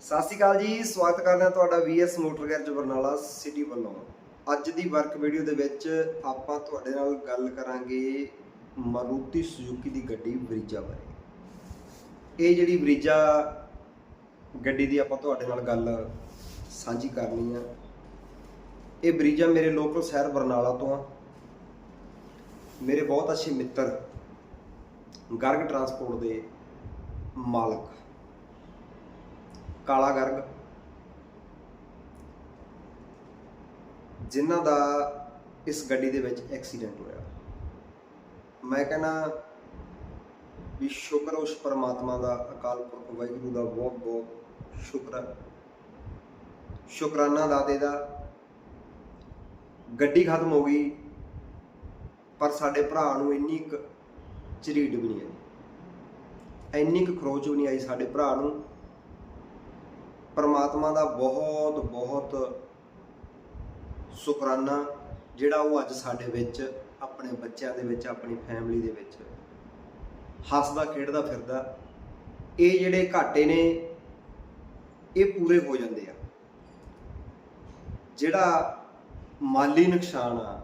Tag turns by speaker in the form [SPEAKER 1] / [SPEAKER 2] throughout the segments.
[SPEAKER 1] ਸਤਿ ਸ਼੍ਰੀ ਅਕਾਲ ਜੀ, ਸਵਾਗਤ ਕਰਦੇ ਹਾਂ ਤੁਹਾਡਾ VS motor garage Barnala city ਵੱਲੋਂ। ਅੱਜ ਦੀ ਵਰਕ ਵੀਡੀਓ ਦੇ ਵਿੱਚ ਆਪਾਂ ਤੁਹਾਡੇ ਨਾਲ ਗੱਲ ਕਰਾਂਗੇ ਮਾਰੂਤੀ ਸੁਜ਼ੂਕੀ ਦੀ ਗੱਡੀ ਬਰੀਜਾ ਬਾਰੇ। ਇਹ ਜਿਹੜੀ ਬਰੀਜਾ ਗੱਡੀ ਦੀ ਆਪਾਂ ਤੁਹਾਡੇ ਨਾਲ ਗੱਲ ਸਾਂਝੀ ਕਰਨੀ ਆ। ਇਹ ਬਰੀਜਾ ਮੇਰੇ ਲੋਕਲ ਸ਼ਹਿਰ ਬਰਨਾਲਾ ਤੋਂ ਆ। ਮੇਰੇ ਬਹੁਤ ਅੱਛੇ ਮਿੱਤਰ, ਗਰਗ ਟਰਾਂਸਪੋਰਟ ਦੇ ਮਾਲਕ। ਕਾਲਾ ਗਰਗ। ਜਿਨ੍ਹਾਂ ਦਾ ਇਸ ਗੱਡੀ ਦੇ ਵਿੱਚ ਐਕਸੀਡੈਂਟ ਹੋਇਆ। ਮੈਂ ਕਹਿੰਦਾ ਵੀ ਸ਼ੁਕਰ ਉਸ ਪਰਮਾਤਮਾ ਦਾ, ਅਕਾਲ ਪੁਰਖ ਵਾਹਿਗੁਰੂ ਦਾ ਬਹੁਤ ਬਹੁਤ ਸ਼ੁਕਰ ਹੈ ਸ਼ੁਕਰਾਨਾ ਦਾਤੇ ਦਾ। ਗੱਡੀ ਖਤਮ ਹੋ ਗਈ, ਪਰ ਸਾਡੇ ਭਰਾ ਨੂੰ ਇੰਨੀ ਕੁ ਝਰੀਟ ਵੀ ਨਹੀਂ ਆਈ। ਇੰਨੀ ਕੁ ਖਰੋਚ ਵੀ ਨਹੀਂ ਆਈ ਸਾਡੇ ਭਰਾ ਨੂੰ। ਪਰਮਾਤਮਾ ਦਾ ਬਹੁਤ ਬਹੁਤ ਸ਼ੁਕਰਾਨਾ ਜਿਹੜਾ ਉਹ ਅੱਜ ਸਾਡੇ ਵਿੱਚ, ਆਪਣੇ ਬੱਚਿਆਂ ਦੇ ਵਿੱਚ, ਆਪਣੀ ਫੈਮਿਲੀ ਦੇ ਵਿੱਚ ਹੱਸਦਾ, ਖੇਡਦਾ, ਫਿਰਦਾ, ਇਹ ਜਿਹੜੇ ਘਾਟੇ ਨੇ, ਇਹ ਪੂਰੇ ਹੋ ਜਾਂਦੇ ਆ। ਜਿਹੜਾ ਮਾਲੀ ਨੁਕਸਾਨ ਆ,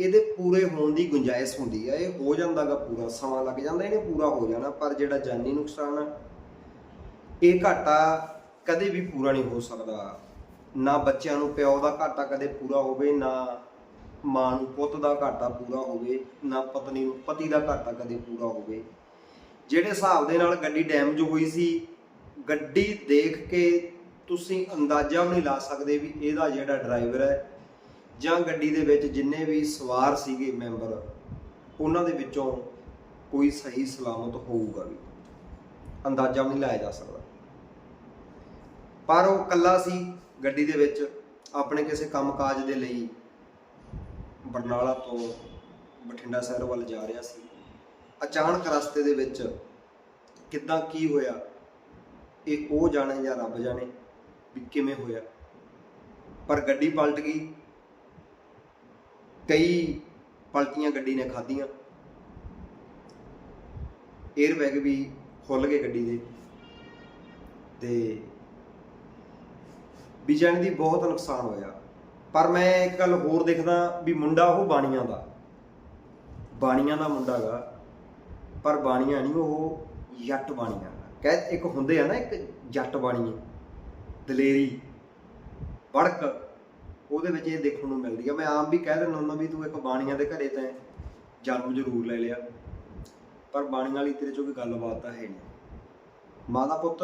[SPEAKER 1] ਇਹਦੇ ਪੂਰੇ ਹੋਣ ਦੀ ਗੁੰਜਾਇਸ਼ ਹੁੰਦੀ ਆ। ਇਹ ਹੋ ਜਾਂਦਾਗਾ ਪੂਰਾ, ਸਮਾਂ ਲੱਗ ਜਾਂਦਾ, ਇਹਨੇ ਪੂਰਾ ਹੋ ਜਾਣਾ, ਪਰ ਜਿਹੜਾ ਜਾਨੀ ਨੁਕਸਾਨ ਆ ਇਹ ਘਾਟਾ ਕਦੇ ਵੀ ਪੂਰਾ ਨਹੀਂ ਹੋ ਸਕਦਾ। ਨਾ ਬੱਚਿਆਂ ਨੂੰ, ਪਿਓ ਦਾ ਘਾਟਾ ਕਦੇ ਪੂਰਾ ਹੋਵੇ, ਨਾ ਮਾਂ ਨੂੰ, ਪੁੱਤ ਦਾ ਘਾਟਾ ਪੂਰਾ ਹੋਵੇ, ਨਾ ਪਤਨੀ ਨੂੰ, ਪਤੀ ਦਾ ਘਾਟਾ ਕਦੇ ਪੂਰਾ ਹੋਵੇ। ਜਿਹੜੇ ਹਿਸਾਬ ਦੇ ਨਾਲ ਗੱਡੀ ਡੈਮੇਜ ਹੋਈ ਸੀ, ਗੱਡੀ ਦੇਖ ਕੇ ਤੁਸੀਂ ਅੰਦਾਜ਼ਾ ਵੀ ਨਹੀਂ ਲਾ ਸਕਦੇ ਵੀ ਇਹਦਾ ਜਿਹੜਾ ਡਰਾਈਵਰ ਹੈ, ਜਾਂ ਗੱਡੀ ਦੇ ਵਿੱਚ ਜਿੰਨੇ ਵੀ ਸਵਾਰ ਸੀਗੇ ਮੈਂਬਰ ਉਹਨਾਂ ਦੇ ਵਿੱਚੋਂ ਕੋਈ ਸਹੀ ਸਲਾਮਤ ਹੋਊਗਾ ਵੀ। ਅੰਦਾਜ਼ਾ ਵੀ ਨਹੀਂ ਲਾਇਆ ਜਾ ਸਕਦਾ। ਪਰ ਉਹ ਇਕੱਲਾ ਸੀ ਗੱਡੀ ਦੇ ਵਿੱਚ ਆਪਣੇ ਕਿਸੇ ਕੰਮਕਾਜ ਦੇ ਲਈ ਬਰਨਾਲਾ ਤੋਂ ਬਠਿੰਡਾ ਸ਼ਹਿਰ ਵੱਲ ਜਾ ਰਿਹਾ ਸੀ। ਅਚਾਨਕ ਰਸਤੇ ਦੇ ਵਿੱਚ ਕਿੱਦਾਂ ਕੀ ਹੋਇਆ, ਇਹ ਉਹ ਜਾਣੇ ਜਾਂ ਰੱਬ ਜਾਣੇ ਵੀ ਕਿਵੇਂ ਹੋਇਆ। ਪਰ ਗੱਡੀ ਪਲਟ ਗਈ। ਕਈ ਪਲਟੀਆਂ ਗੱਡੀ ਨੇ ਖਾਧੀਆਂ। 에ਅਰ ਬੈਗ ਵੀ ਖੁੱਲ ਗਏ ਗੱਡੀ ਦੇ। ਤੇ ਵਿਜਣ ਦੀ ਬਹੁਤ ਨੁਕਸਾਨ ਹੋਇਆ। ਪਰ ਮੈਂ ਇੱਕ ਗੱਲ ਹੋਰ ਦੇਖਦਾ ਵੀ ਮੁੰਡਾ ਉਹ ਬਾਣੀਆਂ ਦਾ। ਬਾਣੀਆਂ ਦਾ ਮੁੰਡਾ ਗਾ, ਪਰ ਬਾਣੀਆਂ ਨਹੀਂ, ਉਹ ਜੱਟ ਬਾਣੀਆਂ ਕਹਿ ਇੱਕ ਹੁੰਦੇ ਆ ਨਾ, ਇੱਕ ਜੱਟ ਬਾਣੀ, ਦਲੇਰੀ ਬੜਕ ਉਹਦੇ ਵਿੱਚ ਇਹ ਦੇਖਣ ਨੂੰ ਮਿਲਦੀ ਆ। ਮੈਂ ਆਮ ਵੀ ਕਹਿ ਦਿੰਦਾ ਹੁੰਦਾ ਵੀ ਤੂੰ ਇੱਕ ਬਾਣੀਆਂ ਦੇ ਘਰੇ ਤਾਂ ਜਨਮ ਜ਼ਰੂਰ ਲੈ ਲਿਆ। ਪਰ ਬਾਣੀਆਂ ਵਾਲੀ ਤੇਰੇ ਚੋਂ ਕੋਈ ਗੱਲਬਾਤ ਤਾਂ ਹੈ ਨਹੀਂ। ਮਾਂ ਦਾ ਪੁੱਤ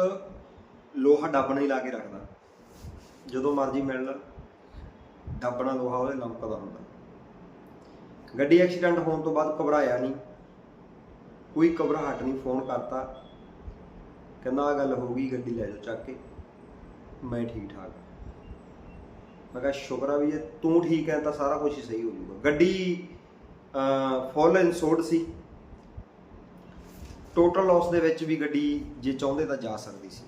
[SPEAKER 1] ਲੋਹਾ ਡੱਬ ਨਹੀਂ ਲਾ ਕੇ ਰੱਖਦਾ। ਜਦੋਂ ਮਰਜ਼ੀ ਮਿਲ ਦੱਬਣਾ ਲੋਹਾ ਉਹਦੇ ਲੰਕਦਾ ਹੁੰਦਾ। ਗੱਡੀ ਐਕਸੀਡੈਂਟ ਹੋਣ ਤੋਂ ਬਾਅਦ ਘਬਰਾਇਆ ਨਹੀਂ। ਕੋਈ ਘਬਰਾਹਟ ਨਹੀਂ, ਫੋਨ ਕਰਤਾ। ਕਹਿੰਦਾ ਆ ਗੱਲ ਹੋ ਗਈ, ਗੱਡੀ ਲੈ ਜਾਓ ਚੱਕ ਕੇ। ਮੈਂ ਠੀਕ ਠਾਕ। ਮੈਂ ਕਿਹਾ, ਸ਼ੁਕਰ ਆ ਵੀ ਜੇ ਤੂੰ ਠੀਕ ਹੈ ਤਾਂ ਸਾਰਾ ਕੁਝ ਹੀ ਸਹੀ ਹੋ ਜਾਊਗਾ। ਗੱਡੀ ਫੁੱਲ ਇਨਸੋਰਡ ਸੀ। ਟੋਟਲ ਲਾਸ ਦੇ ਵਿੱਚ ਵੀ ਗੱਡੀ ਜੇ ਚਾਹੁੰਦੇ ਤਾਂ ਜਾ ਸਕਦੀ ਸੀ।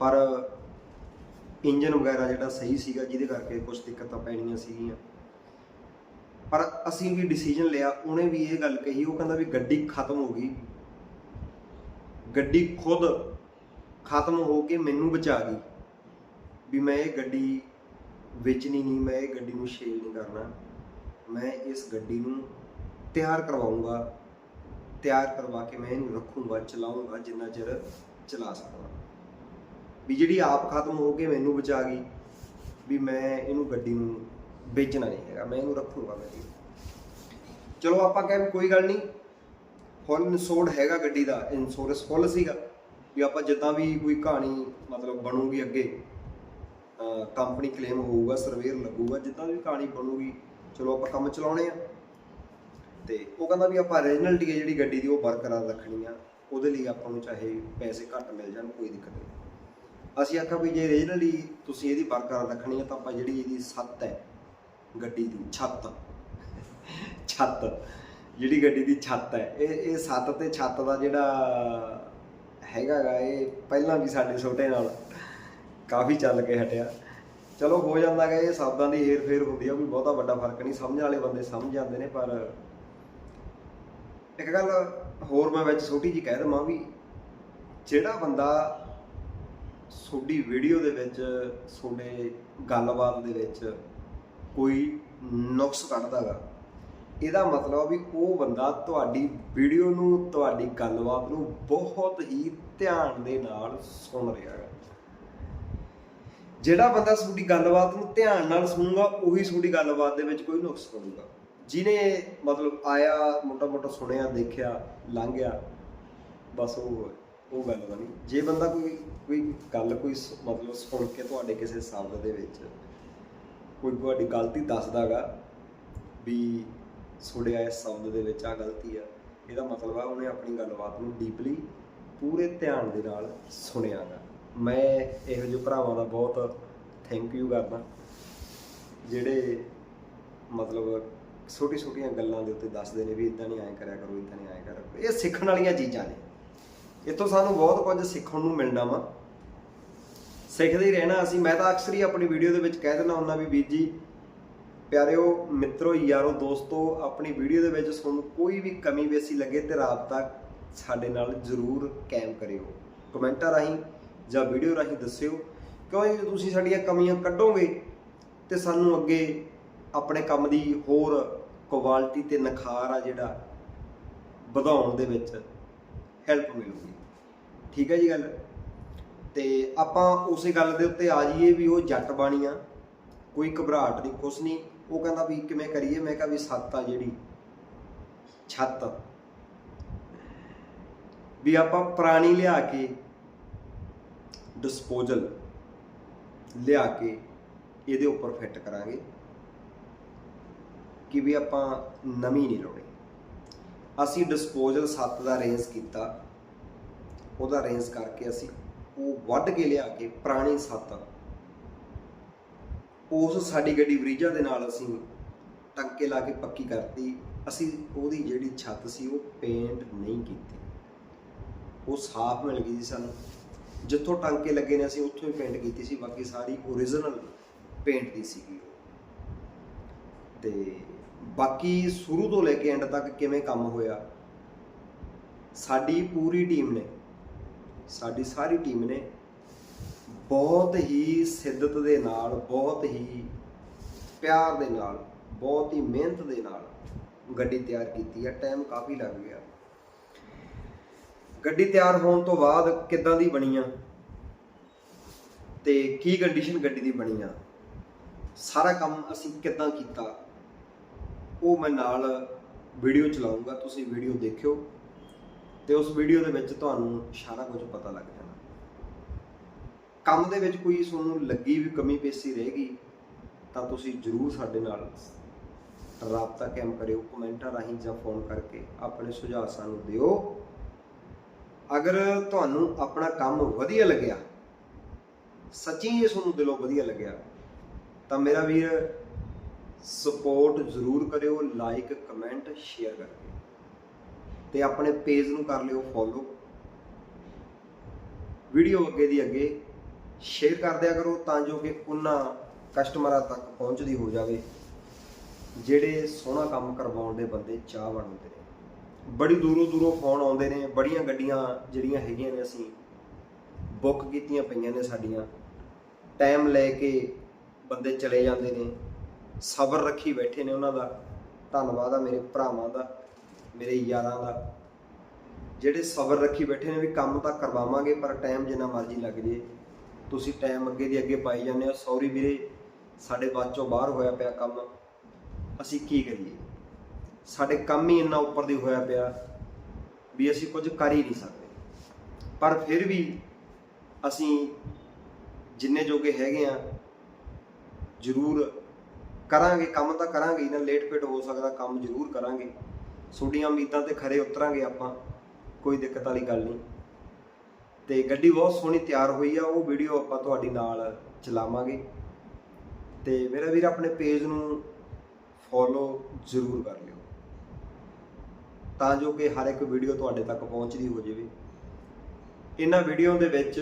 [SPEAKER 1] ਪਰ ਇੰਜਨ ਵਗੈਰਾ ਜਿਹੜਾ ਸਹੀ ਸੀਗਾ, ਜਿਹਦੇ ਕਰਕੇ ਕੁਝ ਦਿੱਕਤਾਂ ਪੈਣੀਆਂ ਸੀਗੀਆਂ। ਪਰ ਅਸੀਂ ਵੀ ਡਿਸੀਜਨ ਲਿਆ, ਉਹਨੇ ਵੀ ਇਹ ਗੱਲ ਕਹੀ, ਉਹ ਕਹਿੰਦਾ ਵੀ ਗੱਡੀ ਖਤਮ ਹੋ ਗਈ। ਗੱਡੀ ਖੁਦ ਖਤਮ ਹੋ ਕੇ ਮੈਨੂੰ ਬਚਾ ਗਈ। ਵੀ ਮੈਂ ਇਹ ਗੱਡੀ ਵੇਚਣੀ ਨਹੀਂ, ਮੈਂ ਇਹ ਗੱਡੀ ਨੂੰ ਸੇਲ ਨਹੀਂ ਕਰਨਾ। ਮੈਂ ਇਸ ਗੱਡੀ ਨੂੰ ਤਿਆਰ ਕਰਵਾਉਂਗਾ ਤਿਆਰ ਕਰਵਾ ਕੇ ਮੈਂ ਇਹਨੂੰ ਰੱਖੂੰਗਾ ਚਲਾਉਂਗਾ ਜਿੰਨਾ ਚਿਰ ਚਲਾ ਸਕਦਾ। ਵੀ ਜਿਹੜੀ ਆਪ ਖਤਮ ਹੋ ਕੇ ਮੈਨੂੰ ਬਚਾ ਗਈ, ਵੀ ਮੈਂ ਇਹਨੂੰ ਗੱਡੀ ਨੂੰ ਵੇਚਣਾ ਨਹੀਂ ਹੈਗਾ, ਮੈਂ ਇਹਨੂੰ ਰੱਖੂੰਗਾ ਗੱਡੀ ਚਲੋ ਆਪਾਂ ਕਹਿੰਦੇ ਵੀ ਕੋਈ ਗੱਲ ਨਹੀਂ ਫੁੱਲ ਇਨਸੋਰਡ ਹੈਗਾ ਗੱਡੀ ਦਾ ਇੰਸ਼ੋਰੈਂਸ ਫੁੱਲ ਸੀਗਾ, ਵੀ ਆਪਾਂ ਜਿੱਦਾਂ ਵੀ ਕੋਈ ਕਹਾਣੀ ਮਤਲਬ ਬਣੂਗੀ ਅੱਗੇ ਕੰਪਨੀ ਕਲੇਮ ਹੋਊਗਾ ਸਰਵੇਅਰ ਲੱਗੂਗਾ, ਜਿੱਦਾਂ ਵੀ ਕਹਾਣੀ ਬਣੂਗੀ, ਚਲੋ ਆਪਾਂ ਕੰਮ ਚਲਾਉਣੇ ਆ। ਤੇ ਉਹ ਕਹਿੰਦਾ ਵੀ ਆਪਾਂ ਓਰੀਜਨਲਟੀ ਹੈ ਜਿਹੜੀ ਗੱਡੀ ਦੀ ਉਹ ਬਰਕਰਾਰ ਰੱਖਣੀ ਆ, ਉਹਦੇ ਲਈ ਆਪਾਂ ਨੂੰ ਚਾਹੇ ਪੈਸੇ ਘੱਟ ਮਿਲ ਜਾਣ, ਕੋਈ ਦਿੱਕਤ ਨਹੀਂ। ਅਸੀਂ ਆਖਿਆ ਵੀ ਜੇ ਓਰੀਜਨਲੀ ਤੁਸੀਂ ਇਹਦੀ ਬਰਕਰਾਰ ਰੱਖਣੀ ਹੈ ਤਾਂ ਆਪਾਂ ਜਿਹੜੀ ਇਹਦੀ ਛੱਤ ਹੈ, ਗੱਡੀ ਦੀ ਛੱਤ। ਛੱਤ। ਜਿਹੜੀ ਗੱਡੀ ਦੀ ਛੱਤ ਹੈ, ਇਹ ਇਹ ਸੱਤ ਤੇ ਛੱਤ ਦਾ ਜਿਹੜਾ ਹੈਗਾਗਾ ਇਹ ਪਹਿਲਾਂ ਵੀ ਸਾਡੇ ਛੋਟੇ ਨਾਲ ਕਾਫੀ ਚੱਲ ਕੇ ਹਟਿਆ। ਚਲੋ ਹੋ ਜਾਂਦਾ ਗਾ, ਇਹ ਸ਼ਬਦਾਂ ਦੀ ਹੇਰ ਫੇਰ ਹੁੰਦੀ ਆ ਵੀ ਬਹੁਤਾ ਵੱਡਾ ਫ਼ਰਕ ਨਹੀਂ, ਸਮਝਣ ਵਾਲੇ ਬੰਦੇ ਸਮਝ ਜਾਂਦੇ ਨੇ, ਪਰ ਇੱਕ ਗੱਲ ਹੋਰ ਮੈਂ ਵਿੱਚ ਛੋਟੀ ਜੀ ਕਹਿ ਦਵਾਂ ਵੀ ਜਿਹੜਾ ਬੰਦਾ ਤੁਹਾਡੀ ਵੀਡੀਓ ਦੇ ਵਿੱਚ ਤੁਹਾਡੇ ਗੱਲਬਾਤ ਦੇ ਵਿੱਚ ਕੋਈ ਨੁਕਸ ਕੱਢਦਾਗਾ ਇਹਦਾ ਮਤਲਬ ਵੀ ਉਹ ਬੰਦਾ ਤੁਹਾਡੀ ਵੀਡੀਓ ਨੂੰ, ਤੁਹਾਡੀ ਗੱਲਬਾਤ ਨੂੰ ਬਹੁਤ ਹੀ ਧਿਆਨ ਦੇ ਨਾਲ ਸੁਣ ਰਿਹਾ ਹੈ ਜਿਹੜਾ ਬੰਦਾ ਤੁਹਾਡੀ ਗੱਲਬਾਤ ਨੂੰ ਧਿਆਨ ਨਾਲ ਸੁਣੂਗਾ, ਉਹੀ ਤੁਹਾਡੀ ਗੱਲਬਾਤ ਦੇ ਵਿੱਚ ਕੋਈ ਨੁਕਸ ਕਰੂਗਾ। ਜਿਹਨੇ ਮਤਲਬ ਆਇਆ ਮੋਟਾ ਮੋਟਾ ਸੁਣਿਆ, ਦੇਖਿਆ, ਲੰਘਿਆ, ਬਸ ਉਹ ਉਹ ਗੱਲ ਬਣੀ। ਜੇ ਬੰਦਾ ਕੋਈ ਕੋਈ ਗੱਲ, ਕੋਈ ਸ- ਮਤਲਬ ਸੁਣ ਕੇ ਤੁਹਾਡੇ ਕਿਸੇ ਸ਼ਬਦ ਦੇ ਵਿੱਚ ਕੋਈ ਤੁਹਾਡੀ ਗਲਤੀ ਦੱਸਦਾਗਾ ਵੀ ਤੁਹਾਡੇ ਆਏ ਸ਼ਬਦ ਦੇ ਵਿੱਚ ਆ ਗਲਤੀ ਆ, ਇਹਦਾ ਮਤਲਬ ਆ ਉਹਨੇ ਆਪਣੀ ਗੱਲਬਾਤ ਨੂੰ ਡੀਪਲੀ ਪੂਰੇ ਧਿਆਨ ਦੇ ਨਾਲ ਸੁਣਿਆਗਾ। ਮੈਂ ਇਹੋ ਜਿਹੇ ਭਰਾਵਾਂ ਦਾ ਬਹੁਤ ਥੈਂਕ ਯੂ ਕਰਦਾ, ਜਿਹੜੇ ਮਤਲਬ ਛੋਟੀ ਛੋਟੀਆਂ ਗੱਲਾਂ ਦੇ ਉੱਤੇ ਦੱਸਦੇ ਨੇ ਵੀ ਇਦਾਂ ਨਹੀਂ ਐਂ ਕਰਿਆ ਕਰੋ ਇਦਾਂ ਨਹੀਂ ਐਂ ਕਰਿਆ ਕਰੋ। ਇਹ ਸਿੱਖਣ ਵਾਲੀਆਂ ਚੀਜ਼ਾਂ ਨੇ। ਇੱਥੋਂ ਸਾਨੂੰ ਬਹੁਤ ਕੁਝ ਸਿੱਖਣ ਨੂੰ ਮਿਲਣਾ ਵਾ। ਸਿੱਖਦੇ ਹੀ ਰਹਿਣਾ ਅਸੀਂ। ਮੈਂ ਤਾਂ ਅਕਸਰ ਹੀ ਆਪਣੀ ਵੀਡੀਓ ਦੇ ਵਿੱਚ ਕਹਿ ਦਿੰਦਾ ਹੁੰਦਾ ਵੀ ਵੀਰ ਜੀ, ਪਿਆਰਿਓ, ਮਿੱਤਰੋ, ਯਾਰੋ, ਦੋਸਤੋ, ਆਪਣੀ ਵੀਡੀਓ ਦੇ ਵਿੱਚ ਤੁਹਾਨੂੰ ਕੋਈ ਵੀ ਕਮੀ ਵੇਸੀ ਲੱਗੇ ਤੇ ਰਾਬਤਾ ਸਾਡੇ ਨਾਲ ਜ਼ਰੂਰ ਕਾਇਮ ਕਰਿਓ। ਕਮੈਂਟਾਂ ਰਾਹੀਂ ਜਾਂ ਵੀਡੀਓ ਰਾਹੀਂ ਦੱਸਿਓ ਕਿਉਂਕਿ ਜੇ ਤੁਸੀਂ ਸਾਡੀਆਂ ਕਮੀਆਂ ਕੱਢੋਗੇ ਤੇ ਸਾਨੂੰ ਅੱਗੇ ਆਪਣੇ ਕੰਮ ਦੀ ਹੋਰ ਕੁਆਲਿਟੀ ਤੇ ਨਿਖਾਰ ਆ ਜਿਹੜਾ ਵਧਾਉਣ ਦੇ ਵਿੱਚ। ਹੈਲਪ ਮਿਲੂਗੀ। ਠੀਕ ਹੈ ਜੀ ਗੱਲ? ਤੇ ਆਪਾਂ ਉਸੇ ਗੱਲ ਦੇ ਉੱਤੇ ਆ ਜਾਈਏ ਵੀ ਉਹ ਜੱਟ ਬਾਣੀ ਆ ਕੋਈ ਘਬਰਾਹਟ ਨਹੀਂ, ਕੁਛ ਨਹੀਂ। ਉਹ ਕਹਿੰਦਾ ਵੀ ਕਿਵੇਂ ਕਰੀਏ? ਮੈਂ ਕਿਹਾ ਵੀ ਸੱਤ ਆ ਜਿਹੜੀ। ਛੱਤ। ਵੀ ਆਪਾਂ ਪੁਰਾਣੀ ਲਿਆ ਕੇ ਡਿਸਪੋਜ਼ਲ ਲਿਆ ਕੇ ਇਹਦੇ ਉੱਪਰ ਫਿੱਟ ਕਰਾਂਗੇ। ਕਿ ਵੀ ਆਪਾਂ ਨਵੀਂ ਨਹੀਂ ਲਾਉਣੀ। ਅਸੀਂ ਡਿਸਪੋਜ਼ਲ 7 ਦਾ ਰੇਂਜ ਕੀਤਾ। ਉਹਦਾ ਰੇਂਜ ਕਰਕੇ ਅਸੀਂ ਉਹ ਵੱਢ ਕੇ ਲਿਆ ਕੇ ਪੁਰਾਣੀ ਸੱਤ। ਉਸ ਸਾਡੀ ਗੱਡੀ ਬਰੀਜਾ ਦੇ ਨਾਲ ਅਸੀਂ ਟੰਕੇ ਲਾ ਕੇ ਪੱਕੀ ਕਰਤੀ। ਅਸੀਂ ਉਹਦੀ ਜਿਹੜੀ ਛੱਤ ਸੀ ਉਹ ਪੇਂਟ ਨਹੀਂ ਕੀਤੀ। ਉਹ ਸਾਫ਼ ਮਿਲ ਗਈ ਸੀ ਸਾਨੂੰ। ਜਿੱਥੋਂ ਟਾਂਕੇ ਲੱਗੇ ਨੇ ਅਸੀਂ ਉੱਥੋਂ ਹੀ ਪੇਂਟ ਕੀਤੀ ਸੀ। ਬਾਕੀ ਸਾਰੀ ਓਰੀਜਨਲ ਪੇਂਟ ਦੀ ਸੀਗੀ ਉਹ। ਤੇ ਬਾਕੀ ਸ਼ੁਰੂ ਤੋਂ ਲੈ ਕੇ ਐਂਡ ਤੱਕ ਕਿਵੇਂ ਕੰਮ ਹੋਇਆ? ਸਾਡੀ ਪੂਰੀ ਟੀਮ ਨੇ, ਸਾਡੀ ਸਾਰੀ ਟੀਮ ਨੇ ਬਹੁਤ ਹੀ ਸਿੱਧਤ ਦੇ ਨਾਲ, ਬਹੁਤ ਹੀ ਪਿਆਰ ਦੇ ਨਾਲ, ਬਹੁਤ ਹੀ ਮਿਹਨਤ ਦੇ ਨਾਲ ਗੱਡੀ ਤਿਆਰ ਕੀਤੀ ਹੈ ਟਾਈਮ ਕਾਫੀ ਲੱਗ ਗਿਆ। ਗੱਡੀ ਤਿਆਰ ਹੋਣ ਤੋਂ ਬਾਅਦ ਕਿੱਦਾਂ ਦੀ ਬਣੀ ਆ? ਤੇ ਕੀ ਕੰਡੀਸ਼ਨ ਗੱਡੀ ਦੀ ਬਣੀ ਆ? ਸਾਰਾ ਕੰਮ ਅਸੀਂ ਕਿੱਦਾਂ ਕੀਤਾ? ਉਹ ਮੈਂ ਨਾਲ ਵੀਡੀਓ ਚਲਾਉਂਗਾ ਤੁਸੀਂ ਵੀਡੀਓ ਦੇਖਿਓ। ਤੇ ਉਸ ਵੀਡੀਓ ਦੇ ਵਿੱਚ ਤੁਹਾਨੂੰ ਸਾਰਾ ਕੁਝ ਪਤਾ ਲੱਗ ਜਾਣਾ। ਕੰਮ ਦੇ ਵਿੱਚ ਕੋਈ ਤੁਹਾਨੂੰ ਲੱਗੀ ਵੀ ਕਮੀ ਪੇਸ਼ੀ ਰਹੇਗੀ, ਤਾਂ ਤੁਸੀਂ ਜਰੂਰ ਸਾਡੇ ਨਾਲ ਰਾਬਤਾ ਕਾਇਮ ਕਰਿਓ, ਕਮੈਂਟਾਂ ਰਾਹੀਂ ਜਾਂ ਫੋਨ ਕਰਕੇ ਆਪਣੇ ਸੁਝਾਅ ਸਾਨੂੰ ਦਿਓ। ਅਗਰ ਤੁਹਾਨੂੰ ਆਪਣਾ ਕੰਮ ਵਧੀਆ ਲੱਗਿਆ, ਸੱਚੀ ਇਹ ਤੁਹਾਨੂੰ ਦਿਲੋਂ ਵਧੀਆ ਲੱਗਿਆ, ਤਾਂ ਮੇਰਾ ਵੀਰ ਸਪੋਰਟ ਜ਼ਰੂਰ ਕਰਿਓ ਲਾਈਕ ਕਮੈਂਟ ਸ਼ੇਅਰ ਕਰਕੇ ਤੇ ਆਪਣੇ ਪੇਜ ਨੂੰ ਕਰ ਲਿਓ ਫੋਲੋ ਵੀਡੀਓ ਅੱਗੇ ਦੀ ਅੱਗੇ ਸ਼ੇਅਰ ਕਰ ਦਿਆ ਕਰੋ ਤਾਂ ਜੋ ਕਿ ਉਹਨਾਂ ਕਸਟਮਰਾਂ ਤੱਕ ਪਹੁੰਚਦੀ ਹੋ ਜਾਵੇ, ਜਿਹੜੇ ਸੋਹਣਾ ਕੰਮ ਕਰਵਾਉਣ ਦੇ ਬੰਦੇ ਚਾਹਵਾਨ ਹੁੰਦੇ ਨੇ। ਬੜੀ ਦੂਰੋਂ ਦੂਰੋਂ ਫੋਨ ਆਉਂਦੇ ਨੇ, ਬੜੀਆਂ ਗੱਡੀਆਂ ਜਿਹੜੀਆਂ ਹੈਗੀਆਂ ਨੇ ਅਸੀਂ ਬੁੱਕ ਕੀਤੀਆਂ ਪਈਆਂ ਨੇ ਸਾਡੀਆਂ। ਟਾਈਮ ਲੈ ਕੇ ਬੰਦੇ ਚਲੇ ਜਾਂਦੇ ਨੇ। ਸਬਰ ਰੱਖੀ ਬੈਠੇ ਨੇ ਉਹਨਾਂ ਦਾ। ਧੰਨਵਾਦ ਆ ਮੇਰੇ ਭਰਾਵਾਂ ਦਾ, ਮੇਰੇ ਯਾਰਾਂ ਦਾ। ਜਿਹੜੇ ਸਬਰ ਰੱਖੀ ਬੈਠੇ ਨੇ ਵੀ ਕੰਮ ਤਾਂ ਕਰਵਾਵਾਂਗੇ, ਪਰ ਟਾਈਮ ਜਿੰਨਾ ਮਰਜ਼ੀ ਲੱਗ ਜੇ ਤੁਸੀਂ ਟਾਈਮ ਅੱਗੇ ਦੀ ਅੱਗੇ ਪਾਈ ਜਾਂਦੇ ਹੋ। ਸੌਰੀ ਵੀਰੇ, ਸਾਡੇ ਬਾਚੋਂ ਬਾਹਰ ਹੋਇਆ ਪਿਆ ਕੰਮ। ਅਸੀਂ ਕੀ ਕਰੀਏ? ਸਾਡੇ ਕੰਮ ਹੀ ਇੰਨਾ ਉੱਪਰ ਦੀ ਹੋਇਆ ਪਿਆ ਵੀ ਅਸੀਂ ਕੁਝ ਕਰ ਹੀ ਨਹੀਂ ਸਕਦੇ। ਪਰ ਫਿਰ ਵੀ ਅਸੀਂ ਜਿੰਨੇ ਜੋਗੇ ਹੈਗੇ ਆ, ਜ਼ਰੂਰ ਕਰਾਂਗੇ, ਕੰਮ ਤਾਂ ਕਰਾਂਗੇ ਨਾ ਲੇਟ ਪੇਟ ਹੋ ਸਕਦਾ, ਕੰਮ ਜ਼ਰੂਰ ਕਰਾਂਗੇ। ਤੁਹਾਡੀਆਂ ਉਮੀਦਾਂ ਤੇ ਖਰੇ ਉਤਰਾਂਗੇ ਆਪਾਂ, ਕੋਈ ਦਿੱਕਤ ਵਾਲੀ ਗੱਲ ਨਹੀਂ। ਤੇ ਗੱਡੀ ਬਹੁਤ ਸੋਹਣੀ ਤਿਆਰ ਹੋਈ ਆ, ਉਹ ਵੀਡੀਓ ਆਪਾਂ ਤੁਹਾਡੀ ਨਾਲ ਚਲਾਵਾਂਗੇ। ਤੇ ਮੇਰਾ ਵੀਰ ਆਪਣੇ ਪੇਜ ਨੂੰ ਫੋਲੋ ਜ਼ਰੂਰ ਕਰ ਲਿਓ। ਤਾਂ ਜੋ ਕਿ ਹਰ ਇੱਕ ਵੀਡੀਓ ਤੁਹਾਡੇ ਤੱਕ ਪਹੁੰਚਦੀ ਹੋ ਜਾਵੇ। ਇਹਨਾਂ ਵੀਡੀਓ ਦੇ ਵਿੱਚ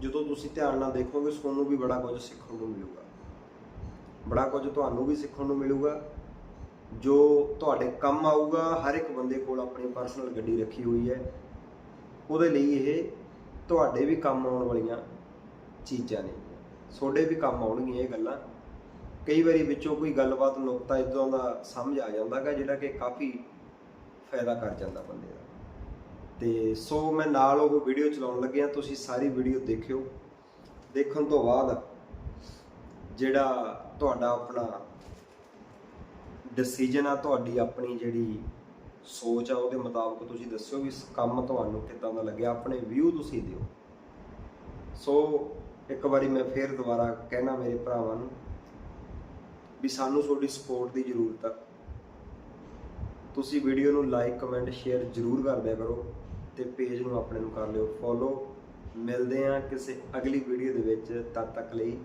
[SPEAKER 1] ਜਦੋਂ ਤੁਸੀਂ ਧਿਆਨ ਨਾਲ ਦੇਖੋਗੇ, ਤੁਹਾਨੂੰ ਵੀ ਬੜਾ ਕੁਝ ਸਿੱਖਣ ਨੂੰ ਮਿਲੂਗਾ। ਬੜਾ ਕੁਝ ਤੁਹਾਨੂੰ ਵੀ ਸਿੱਖਣ ਨੂੰ ਮਿਲੂਗਾ, ਜੋ ਤੁਹਾਡੇ ਕੰਮ ਆਊਗਾ, ਹਰ ਇੱਕ ਬੰਦੇ ਕੋਲ ਆਪਣੀ ਪਰਸਨਲ ਗੱਡੀ ਰੱਖੀ ਹੋਈ ਹੈ। ਉਹਦੇ ਲਈ ਇਹ ਤੁਹਾਡੇ ਵੀ ਕੰਮ ਆਉਣ ਵਾਲੀਆਂ ਚੀਜ਼ਾਂ ਨੇ। ਤੁਹਾਡੇ ਵੀ ਕੰਮ ਆਉਣਗੀਆਂ ਇਹ ਗੱਲਾਂ। ਕਈ ਵਾਰੀ ਵਿੱਚੋਂ ਕੋਈ ਗੱਲਬਾਤ ਨੁਕਤਾ ਇਦਾਂ ਦਾ ਸਮਝ ਆ ਜਾਂਦਾ ਹੈਗਾ ਜਿਹੜਾ ਕਿ ਕਾਫੀ ਫਾਇਦਾ ਕਰ ਜਾਂਦਾ ਬੰਦੇ ਦਾ। ਤੇ ਸੋ ਮੈਂ ਨਾਲ ਉਹ ਵੀਡੀਓ ਚਲਾਉਣ ਲੱਗਿਆ, ਤੁਸੀਂ ਸਾਰੀ ਵੀਡੀਓ ਦੇਖਿਓ। ਦੇਖਣ ਤੋਂ ਬਾਅਦ ਜਿਹੜਾ ਤੁਹਾਡਾ ਆਪਣਾ ਡਿਸੀਜਨ ਆ, ਤੁਹਾਡੀ ਆਪਣੀ ਜਿਹੜੀ ਸੋਚ ਆ, ਉਹਦੇ ਮੁਤਾਬਕ ਤੁਸੀਂ ਦੱਸਿਓ ਵੀ ਇਸ ਕੰਮ ਤੁਹਾਨੂੰ ਕਿੱਦਾਂ ਦਾ ਲੱਗਿਆ, ਆਪਣੇ ਵਿਊ ਤੁਸੀਂ ਦਿਓ। ਸੋ ਇੱਕ ਵਾਰੀ ਮੈਂ ਫੇਰ ਦੁਬਾਰਾ ਕਹਿਣਾ ਮੇਰੇ ਭਰਾਵਾਂ ਨੂੰ ਵੀ ਸਾਨੂੰ ਤੁਹਾਡੀ ਸਪੋਰਟ ਦੀ ਜ਼ਰੂਰਤ ਆ। ਤੁਸੀਂ ਵੀਡੀਓ ਨੂੰ ਲਾਈਕ ਕਮੈਂਟ ਸ਼ੇਅਰ ਜ਼ਰੂਰ ਕਰ ਦਿਆ ਕਰੋ ਤੇ ਪੇਜ ਨੂੰ ਆਪਣੇ ਨੂੰ ਕਰ ਲਿਓ। ਫੋਲੋ ਮਿਲਦੇ ਆ ਕਿਸੇ ਅਗਲੀ ਵੀਡੀਓ ਦੇ ਵਿੱਚ। ਤਦ ਤੱਕ ਲਈ,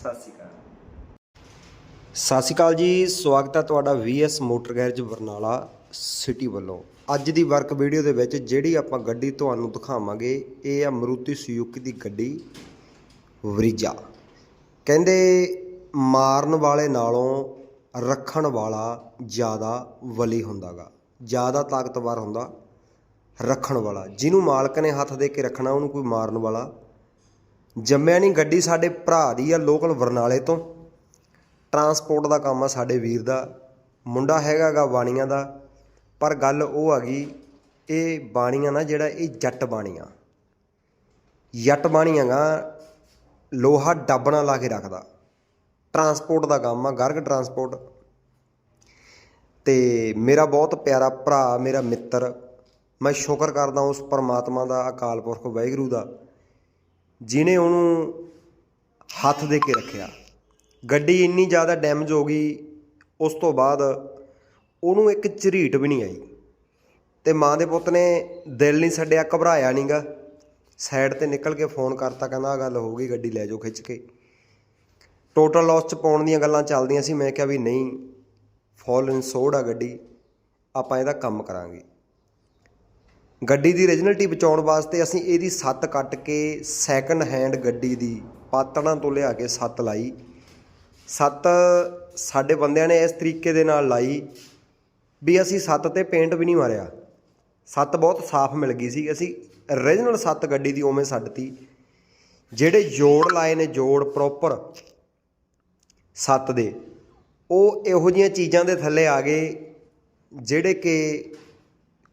[SPEAKER 1] ਸਤਿ ਸ਼੍ਰੀ ਅਕਾਲ। ਸਤਿ ਸ਼੍ਰੀ ਅਕਾਲ ਜੀ, ਸਵਾਗਤ ਹੈ ਤੁਹਾਡਾ VS motor garage Barnala city ਵੱਲੋਂ। ਅੱਜ ਦੀ ਵਰਕ ਵੀਡੀਓ ਦੇ ਵਿੱਚ ਜਿਹੜੀ ਆਪਾਂ ਗੱਡੀ ਤੁਹਾਨੂੰ ਦਿਖਾਵਾਂਗੇ, ਇਹ ਆ ਮਰੂਤੀ ਸੁਜ਼ੂਕੀ ਦੀ ਗੱਡੀ ਵਰੀਜਾ। ਕਹਿੰਦੇ ਮਾਰਨ ਵਾਲੇ ਨਾਲੋਂ ਰੱਖਣ ਵਾਲਾ ਜ਼ਿਆਦਾ ਵਲੀ ਹੁੰਦਾਗਾ, ਜ਼ਿਆਦਾ ਤਾਕਤਵਰ ਹੁੰਦਾ ਰੱਖਣ ਵਾਲਾ। ਜਿਹਨੂੰ ਮਾਲਕ ਨੇ ਹੱਥ ਦੇ ਕੇ ਰੱਖਣਾ, ਉਹਨੂੰ ਕੋਈ ਮਾਰਨ ਵਾਲਾ ਜੰਮਿਆ ਨਹੀਂ। ਗੱਡੀ ਸਾਡੇ ਭਰਾ ਦੀ ਆ, ਲੋਕਲ ਬਰਨਾਲੇ ਤੋਂ। ਟਰਾਂਸਪੋਰਟ ਦਾ ਕੰਮ ਆ ਸਾਡੇ ਵੀਰ ਦਾ, ਮੁੰਡਾ ਹੈਗਾਗਾ ਬਾਣੀਆਂ ਦਾ, ਪਰ ਗੱਲ ਉਹ ਆ ਗਈ, ਇਹ ਬਾਣੀਆਂ ਨਾ ਜਿਹੜਾ ਇਹ ਜੱਟ ਬਾਣੀਆਂ। ਜੱਟ ਬਾਣੀਆਂ ਗਾ, ਲੋਹਾ ਡੱਬ ਲਾ ਕੇ ਰੱਖਦਾ। ਟਰਾਂਸਪੋਰਟ ਦਾ ਕੰਮ ਆ, ਗਰਗ ਟਰਾਂਸਪੋਰਟ। ਤੇ ਮੇਰਾ ਬਹੁਤ ਪਿਆਰਾ ਭਰਾ, ਮੇਰਾ ਮਿੱਤਰ, ਮੈਂ ਸ਼ੁਕਰ ਕਰਦਾ ਉਸ ਪਰਮਾਤਮਾ ਦਾ, ਅਕਾਲ ਪੁਰਖ ਵਾਹਿਗੁਰੂ ਦਾ ਜਿਨੇ ਉਹਨੂੰ ਹੱਥ ਦੇ ਕੇ ਰੱਖਿਆ। ਗੱਡੀ ਇੰਨੀ ਜ਼ਿਆਦਾ ਡੈਮੇਜ ਹੋ ਗਈ, ਉਸ ਤੋਂ ਬਾਅਦ ਉਹਨੂੰ ਇੱਕ ਝਰੀਟ ਵੀ ਨਹੀਂ ਆਈ ਤੇ ਮਾਂ ਦੇ ਪੁੱਤ ਨੇ ਦਿਲ ਨਹੀਂ ਛੱਡਿਆ, ਘਬਰਾਇਆ ਨਹੀਂਗਾ ਸਾਈਡ ਤੇ ਨਿਕਲ ਕੇ ਫੋਨ ਕਰਤਾ, ਕਹਿੰਦਾ ਆਹ ਗੱਲ ਹੋ ਗਈ, ਗੱਡੀ ਲੈ ਜਾਓ ਖਿੱਚ ਕੇ। ਟੋਟਲ ਲਾਸ ਚ ਪਾਉਣ ਦੀਆਂ ਗੱਲਾਂ ਚੱਲਦੀਆਂ ਸੀ, ਮੈਂ ਕਿਹਾ ਵੀ ਨਹੀਂ ਫੋਲ ਇਨਸੋਰਡ ਆ ਗੱਡੀ, ਆਪਾਂ ਇਹਦਾ ਕੰਮ ਕਰਾਂਗੇ। ਗੱਡੀ ਦੀ ਓਰੀਜਨਲਿਟੀ ਬਚਾਉਣ ਵਾਸਤੇ ਅਸੀਂ ਇਹਦੀ ਸੱਤ ਕੱਟ ਕੇ ਸੈਕੰਡ ਹੈਂਡ ਗੱਡੀ ਦੀ ਪਾਤੜਾਂ ਤੋਂ ਲਿਆ ਕੇ ਸੱਤ ਲਾਈ। ਸੱਤ ਸਾਡੇ ਬੰਦਿਆਂ ਨੇ ਇਸ ਤਰੀਕੇ ਦੇ ਨਾਲ ਲਾਈ ਵੀ ਅਸੀਂ ਸੱਤ ਤੇ ਪੇਂਟ ਵੀ ਨਹੀਂ ਮਾਰਿਆ। ਸੱਤ ਬਹੁਤ ਸਾਫ਼ ਮਿਲ ਗਈ ਸੀ। ਅਸੀਂ ਓਰੀਜਨਲ ਸੱਤ ਗੱਡੀ ਦੀ ਉਵੇਂ ਛੱਡਤੀ ਜਿਹੜੇ ਜੋੜ ਲਾਏ ਨੇ, ਜੋੜ ਪ੍ਰੋਪਰ ਸੱਤ ਦੇ, ਉਹ ਇਹੋ ਜੀਆਂ ਚੀਜ਼ਾਂ ਦੇ ਥੱਲੇ ਆ ਗਏ, ਜਿਹੜੇ ਕਿ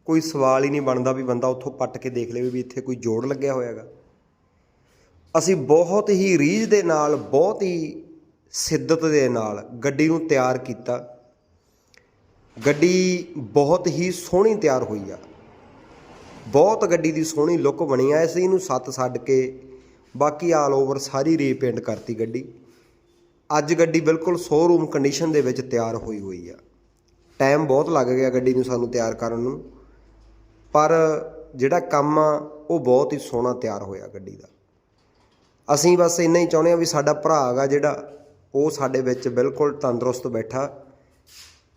[SPEAKER 1] ਕੋਈ ਸਵਾਲ ਹੀ ਨਹੀਂ ਬਣਦਾ ਵੀ ਬੰਦਾ ਉੱਥੋਂ ਪੱਟ ਕੇ ਦੇਖ ਲਵੇ ਵੀ ਇੱਥੇ ਕੋਈ ਜੋੜ ਲੱਗਿਆ ਹੋਇਆਗਾ। ਅਸੀਂ ਬਹੁਤ ਹੀ ਰੀਝ ਦੇ ਨਾਲ, ਬਹੁਤ ਹੀ ਸਿੱਦਤ ਦੇ ਨਾਲ ਗੱਡੀ ਨੂੰ ਤਿਆਰ ਕੀਤਾ। ਗੱਡੀ ਬਹੁਤ ਹੀ ਸੋਹਣੀ ਤਿਆਰ ਹੋਈ ਆ। ਬਹੁਤ ਗੱਡੀ ਦੀ ਸੋਹਣੀ ਲੁੱਕ ਬਣੀ ਆ। ਅਸੀਂ ਇਹਨੂੰ ਸੱਤ ਛੱਡ ਕੇ ਬਾਕੀ ਆਲ ਓਵਰ ਸਾਰੀ ਰੀਪੇਂਟ ਕਰਤੀ ਗੱਡੀ। ਅੱਜ ਗੱਡੀ ਬਿਲਕੁਲ ਸ਼ੋਰੂਮ ਕੰਡੀਸ਼ਨ ਦੇ ਵਿੱਚ ਤਿਆਰ ਹੋਈ ਹੋਈ ਆ। ਟਾਈਮ ਬਹੁਤ ਲੱਗ ਗਿਆ ਗੱਡੀ ਨੂੰ ਸਾਨੂੰ ਤਿਆਰ ਕਰਨ ਨੂੰ। ਪਰ ਜਿਹੜਾ ਕੰਮ ਆ, ਉਹ ਬਹੁਤ ਹੀ ਸੋਹਣਾ ਤਿਆਰ ਹੋਇਆ ਗੱਡੀ ਦਾ। ਅਸੀਂ ਬਸ ਇੰਨਾ ਹੀ ਚਾਹੁੰਦੇ ਆ ਵੀ ਸਾਡਾ ਭਰਾ ਹੈਗਾ ਜਿਹੜਾ ਉਹ ਸਾਡੇ ਵਿੱਚ ਬਿਲਕੁਲ ਤੰਦਰੁਸਤ ਬੈਠਾ।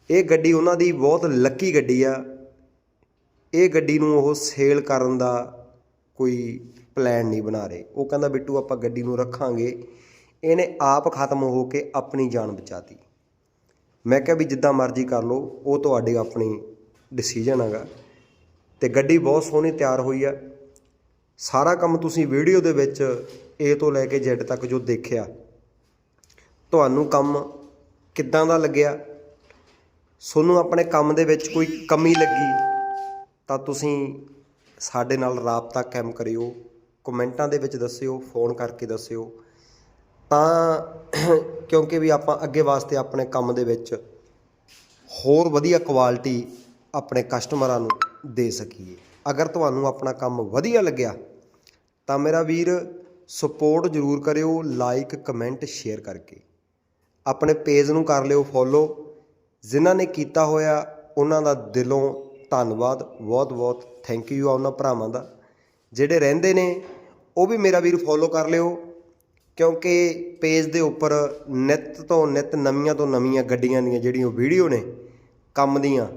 [SPEAKER 1] ਇਹ ਗੱਡੀ ਉਹਨਾਂ ਦੀ ਬਹੁਤ ਲੱਕੀ ਗੱਡੀ ਆ। ਇਹ ਗੱਡੀ ਨੂੰ ਉਹ ਸੇਲ ਕਰਨ ਦਾ ਕੋਈ ਪਲਾਨ ਨਹੀਂ ਬਣਾ ਰਹੇ। ਉਹ ਕਹਿੰਦਾ, ਬਿੱਟੂ, ਆਪਾਂ ਗੱਡੀ ਨੂੰ ਰੱਖਾਂਗੇ। ਇਹਨੇ ਆਪ ਖਤਮ ਹੋ ਕੇ ਆਪਣੀ ਜਾਨ ਬਚਾਤੀ। ਮੈਂ ਕਿਹਾ ਵੀ ਜਿੱਦਾਂ ਮਰਜ਼ੀ ਕਰ ਲਓ, ਉਹ ਤੁਹਾਡੀ ਆਪਣੀ ਡਿਸੀਜਨ ਹੈਗਾ। ਤੇ ਗੱਡੀ ਬਹੁਤ ਸੋਹਣੀ ਤਿਆਰ ਹੋਈ ਆ। ਸਾਰਾ ਕੰਮ ਤੁਸੀਂ ਵੀਡੀਓ ਦੇ ਵਿੱਚ A ਤੋਂ ਲੈ ਕੇ ਜੈਡ ਤੱਕ ਜੋ ਦੇਖਿਆ ਤੁਹਾਨੂੰ ਕੰਮ ਕਿੱਦਾਂ ਦਾ ਲੱਗਿਆ? ਤੁਹਾਨੂੰ ਆਪਣੇ ਕੰਮ ਦੇ ਵਿੱਚ ਕੋਈ ਕਮੀ ਲੱਗੀ? ਤਾਂ ਤੁਸੀਂ ਸਾਡੇ ਨਾਲ ਰਾਬਤਾ ਕਾਇਮ ਕਰਿਓ। ਕਮੈਂਟਾਂ ਦੇ ਵਿੱਚ ਦੱਸਿਓ, ਫੋਨ ਕਰਕੇ ਦੱਸਿਓ। ਤਾਂ ਕਿਉਂਕਿ ਵੀ ਆਪਾਂ ਅੱਗੇ ਵਾਸਤੇ ਆਪਣੇ ਕੰਮ ਦੇ ਵਿੱਚ ਹੋਰ ਵਧੀਆ ਕੁਆਲਿਟੀ ਆਪਣੇ ਕਸਟਮਰਾਂ ਨੂੰ ਦੇ ਸਕੀਏ। ਅਗਰ ਤੁਹਾਨੂੰ ਆਪਣਾ ਕੰਮ ਵਧੀਆ ਲੱਗਿਆ, ਤਾਂ ਮੇਰਾ ਵੀਰ ਸਪੋਰਟ ਜ਼ਰੂਰ ਕਰਿਓ ਲਾਈਕ ਕਮੈਂਟ ਸ਼ੇਅਰ ਕਰਕੇ। ਆਪਣੇ ਪੇਜ ਨੂੰ ਕਰ ਲਿਓ ਫੋਲੋ। ਜਿਨ੍ਹਾਂ ਨੇ ਕੀਤਾ ਹੋਇਆ, ਉਹਨਾਂ ਦਾ ਦਿਲੋਂ ਧੰਨਵਾਦ। ਬਹੁਤ ਬਹੁਤ ਥੈਂਕ ਯੂ ਆ ਉਹਨਾਂ ਭਰਾਵਾਂ ਦਾ। ਜਿਹੜੇ ਰਹਿੰਦੇ ਨੇ, ਉਹ ਵੀ ਮੇਰਾ ਵੀਰ ਫੋਲੋ ਕਰ ਲਿਓ। ਕਿਉਂਕਿ ਪੇਜ ਦੇ ਉੱਪਰ ਨਿਤ ਤੋਂ ਨਿਤ, ਨਵੀਆਂ ਤੋਂ ਨਵੀਆਂ ਗੱਡੀਆਂ ਦੀਆਂ ਜਿਹੜੀਆਂ ਵੀਡੀਓ ਨੇ, ਕੰਮ ਦੀਆਂ,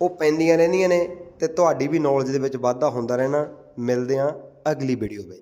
[SPEAKER 1] ਉਹ ਪੈਂਦੀਆਂ ਰਹਿੰਦੀਆਂ ਨੇ ਤੇ ਤੁਹਾਡੀ ਵੀ ਨੌਲੇਜ ਦੇ ਵਿੱਚ ਵਾਧਾ ਹੁੰਦਾ ਰਹਿਣਾ। ਮਿਲਦੇ ਹਾਂ ਅਗਲੀ ਵੀਡੀਓ ਵਿੱਚ।